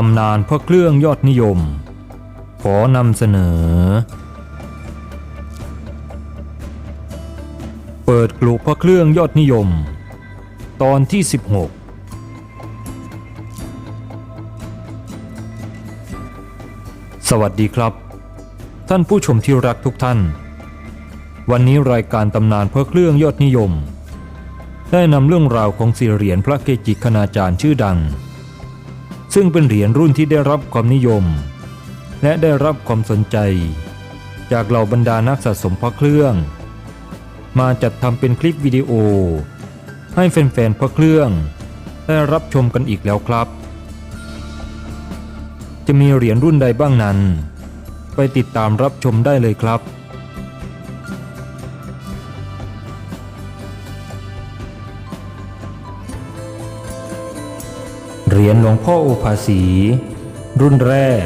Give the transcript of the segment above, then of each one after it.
ตำนานพระเครื่องยอดนิยม ขอนำเสนอ เปิดกลุพระเครื่องยอดนิยม ตอนที่ 16 สวัสดีครับ ท่านผู้ชมที่รักทุกท่าน วันนี้รายการตำนานพระเครื่องยอดนิยม ได้นำเรื่องราวของสี่เหรียญพระเกจิคณาจารย์ชื่อดัง ซึ่งเป็นเหรียญรุ่นที่ได้รับความนิยม และได้รับความสนใจ จากเหล่าบรรดานักสะสมพระเครื่อง มาจัดทำเป็นคลิปวิดีโอ ให้แฟนๆพระเครื่อง ได้รับชมกันอีกแล้วครับ จะมีเหรียญรุ่นใดบ้างนั้น ไปติดตามรับชมได้เลยครับ เหรียญหลวงพ่อโอภาสี รุ่นแรก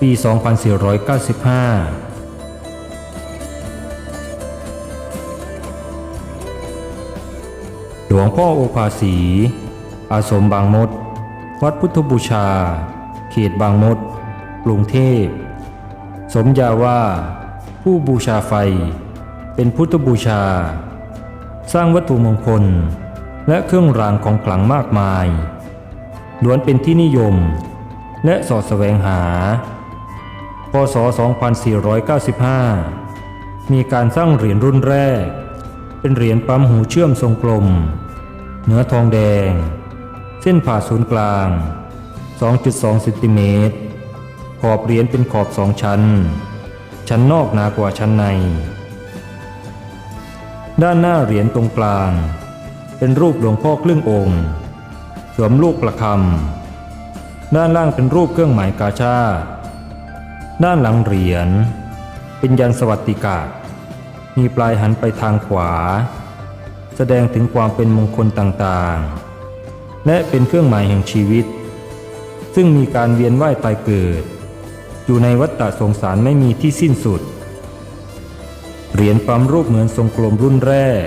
ปี 2495หลวงพ่อโอภาสี อาสมบางมด วัดพุทธบูชา เขตบางมด กรุงเทพ สมญาว่า ผู้บูชาไฟ เป็นพุทธบูชา สร้างวัตถุมงคล และเครื่องรางของขลังมากมาย ล้วนเป็นที่นิยม และสอดแสวงหา พศ 2495 มีการสร้างเหรียญรุ่นแรก เป็นเหรียญปั๊มหูเชื่อมทรงกลม เนื้อทองแดง เส้นผ่าศูนย์กลาง 2.2 เซนติเมตร ขอบเหรียญเป็นขอบสองชั้น ชั้นนอกหนากว่าชั้นใน ด้านหน้าเหรียญตรงกลาง เป็นรูปหลวงพ่อครึ่งองค์ วมลูกประคำด้านล่างเป็นรูปเครื่องหมายกาชาติด้านหลังเหรียญเป็นยันสวัสดิกาศมีปลายหันไปทางขวา แสดงถึงความเป็นมงคลต่างๆ และเป็นเครื่องหมายแห่งชีวิต ซึ่งมีการเวียนว่ายตายเกิด อยู่ในวัฏฏะสงสารไม่มีที่สิ้นสุด เหรียญปั๊มรูปเหมือนทรงกลมรุ่นแรก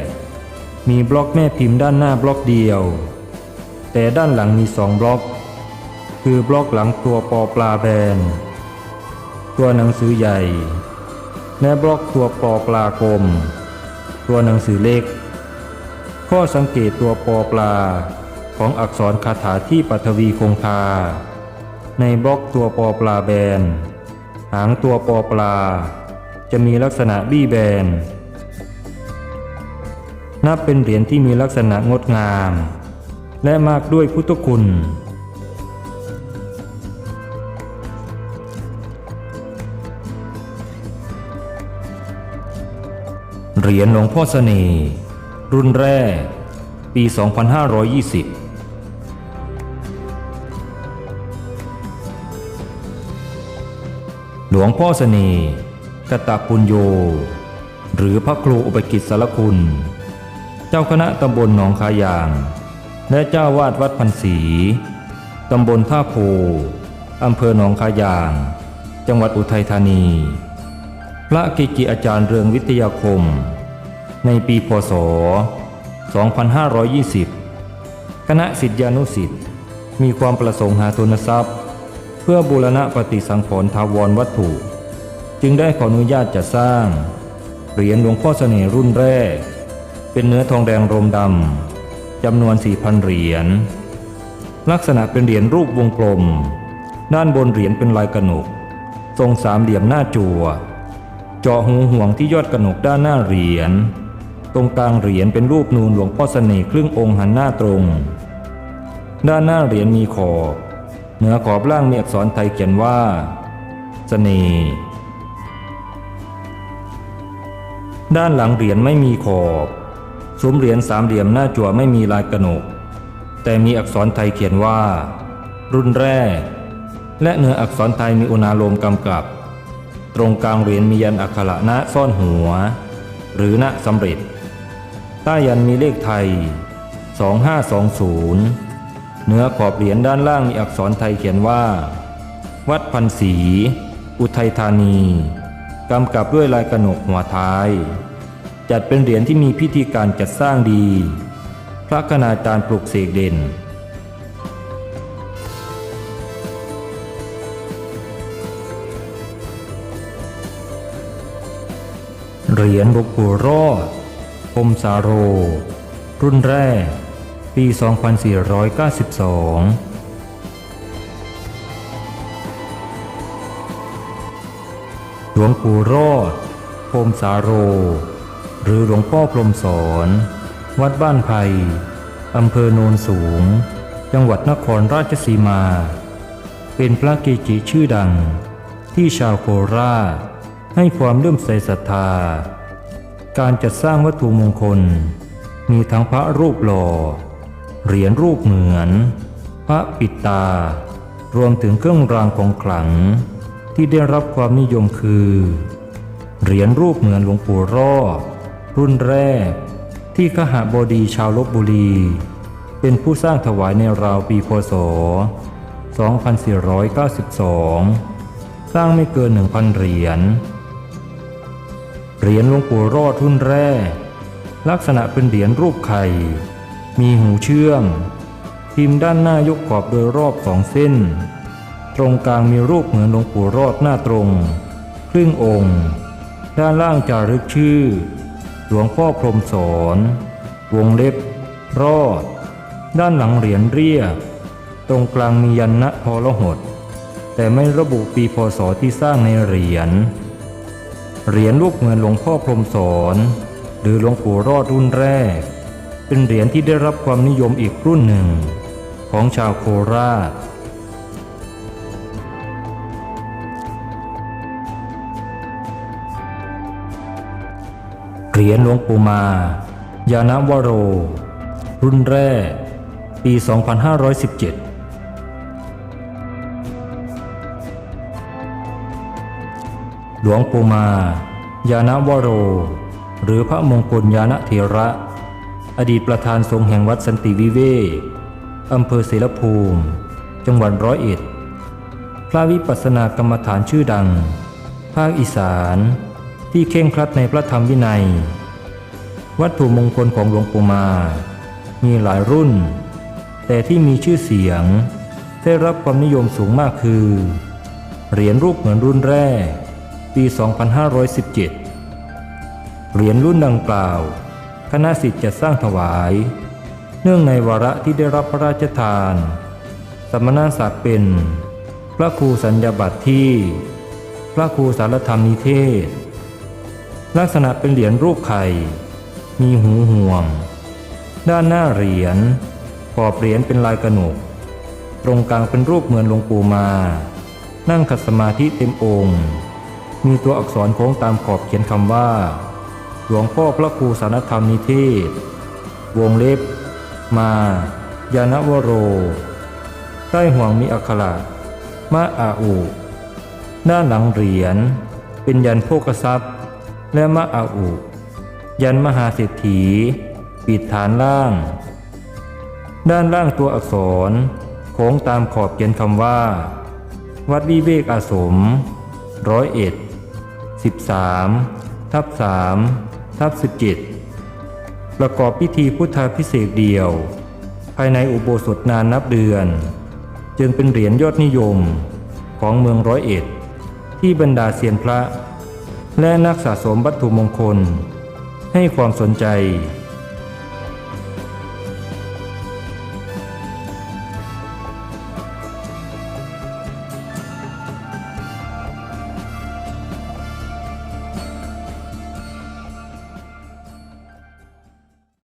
มีบล็อกแม่พิมพ์ด้านหน้าบล็อกเดียว แต่ด้านหลังมีสองบล็อก คือบล็อกหลังตัวปอปลาแบน ตัวหนังสือใหญ่ และบล็อกตัวปอปลากลม ตัวหนังสือเล็ก ข้อสังเกตตัวปอปลาของอักษรคาถาที่ปัทวีคงคา ในบล็อกตัวปอปลาแบน หางตัวปอปลา จะมีลักษณะบี้แบน นับเป็นเหรียญที่มีลักษณะงดงาม และมากด้วยพุทธคุณ เหรียญหลวงพ่อเสน่ห์รุ่นแรก ปี 2520หลวงพ่อเสน่ห์กตปุญโย หรือพระครูอุปกิจสารคุณ เจ้าคณะตำบลหนองคายาง และเจ้าวาดวัดพันศรีตำบลท่าโพอำเภอหนองคายาง จังหวัดอุทัยธานี พระกิกิอาจารย์เรืองวิทยาคม ในปีพศ 2520 คณะสิทธิานุสิทธิ์มีความประสงค์หาทุนทรัพย์ เพื่อบูรณะปฏิสังขรณ์ทาวรวัตถุ จึงได้ขออนุญาตจัดสร้าง เหรียญหลวงพ่อเสน่ห์รุ่นแรก เป็นเนื้อทองแดงรมดำ จำนวน 4,000 เหรียญ ลักษณะเป็นเหรียญรูปวงกลม ด้านบนเหรียญเป็นลายกระหนก ทรงสามเหลี่ยมหน้าจัวเจาะหูห่วงที่ยอดกระหนกด้านหน้าเหรียญ ตรงกลางเหรียญเป็นรูปนูนหลวงพ่อเสน่ห์ครึ่งองค์หันหน้าตรง ด้านหน้าเหรียญมีขอบ เหนือขอบล่างมีอักษรไทยเขียนว่า เสน่ห์ ด้านหลังเหรียญไม่มีขอบ ซุ้มเหรียญสามเหลี่ยมหน้าจั่วไม่มีลายกระหนก แต่มีอักษรไทยเขียนว่า รุ่นแรกและเนื้ออักษรไทยมีอุณาโลมกำกับ ตรงกลางเหรียญมียันอักขระณซ่อนหัว หรือณสำเร็จ ใต้ยันมีเลขไทย 2520 เนื้อขอบเหรียญด้านล่างมีอักษรไทยเขียนว่า วัดพันศรีอุทัยธานี กำกับด้วยลายกระหนกหัวท้าย จัดเป็นเหรียญที่มีพิธีการจัดสร้างดี พระคณาจารย์ปลุกเสกเด่น เหรียญหลวงรอดพมสาโร รุ่นแรก ปี 2492หลวงปู่รอดพมสาโร หรือหลวงพ่อพรมสอน วัดบ้านไผ่อำเภอโนนสูง จังหวัดนครราชสีมา เป็นพระเกจิชื่อดัง ที่ชาวโคราชให้ความเลื่อมใสศรัทธา การจัดสร้างวัตถุมงคล มีทั้งพระรูปหล่อ เหรียญรูปเหมือน พระปิดตา รวมถึงเครื่องรางของขลัง ที่ได้รับความนิยมคือ เหรียญรูปเหมือนหลวงปู่รอด รุ่นแรก ที่ขหบดีชาวลบบุรี เป็นผู้สร้างถวายในราวปีพศ 2492 สร้างไม่เกิน 1,000 เหรียญ เหรียญหลวงปู่รอดรุ่นแรก ลักษณะเป็นเหรียญรูปไข่ มีหูเชื่อม พิมพ์ด้านหน้ายกขอบโดยรอบสองเส้น ตรงกลางมีรูปเหมือนหลวงปู่รอดหน้าตรง ครึ่งองค์ ด้านล่างจารึกชื่อ หลวงพ่อพรหมสอนวงเล็บ รอด ด้านหลังเหรียญเรียบ ตรงกลางมียันนะพอละหด แต่ไม่ระบุปีพศที่สร้างในเหรียญ เหรียญรูปเหมือนหลวงพ่อพรหมสอนหรือหลวงปู่รอดรุ่นแรก เป็นเหรียญที่ได้รับความนิยมอีกรุ่นหนึ่ง ของชาวโคราช เหรียญหลวงปู่มายานวโร รุ่นแรก ปี 2517 หลวงปู่มายานวโร หรือพระมงคลยานเถระ อดีตประธานสงฆ์แห่งวัดสันติวิเวกอำเภอเสรภูมิ จังหวัดร้อยเอ็ด พระวิปัสสนากรรมฐานชื่อดัง ภาคอีสาน ที่เข่งครัดในพระธรรมวินัย วัตถุมงคลของหลวงปู่มา มีหลายรุ่น แต่ที่มีชื่อเสียง ได้รับความนิยมสูงมากคือ เหรียญรูปเหมือนรุ่นแรก ปี 2517 เหรียญรุ่นดังกล่าว คณะสิทธิ์จะสร้างถวาย เนื่องในวาระที่ได้รับพระราชทาน สมณศักดิ์เป็น พระครูสัญญาบัตรที่ พระครูสารธรรมนิเทศ ลักษณะเป็นเหรียญรูปไข่ มีหูห่วง ด้านหน้าเหรียญขอบเหรียญเป็นลายกระหนก ตรงกลางเป็นรูปเหมือนหลวงปู่มา นั่งขัดสมาธิเต็มองค์ มีตัวอักษรโค้งตามขอบเขียนคำว่า หลวงพ่อพระครูสารธรรมนิเทศ วงเล็บ มายานวโร ใต้ห่วงมีอักขระมะอาอุด้านหลังเหรียญเป็นยันโภกทรัพย์ และมะอาอุ ยันมหาเศรษฐี ปิดฐานล่าง ด้านล่างตัวอักษรโค้งตามขอบเขียนคำว่า วัดวิเวกอาสมร้อยเอ็ดสิบสามทับสามทับสิบเจ็ดประกอบพิธีพุทธาพิเศษเดียว ภายในอุโบสถนานนับเดือน จึงเป็นเหรียญยอดนิยมของเมืองร้อยเอ็ด ที่บรรดาเซียนพระ และนักสะสมวัตถุมงคล ให้ความสนใจ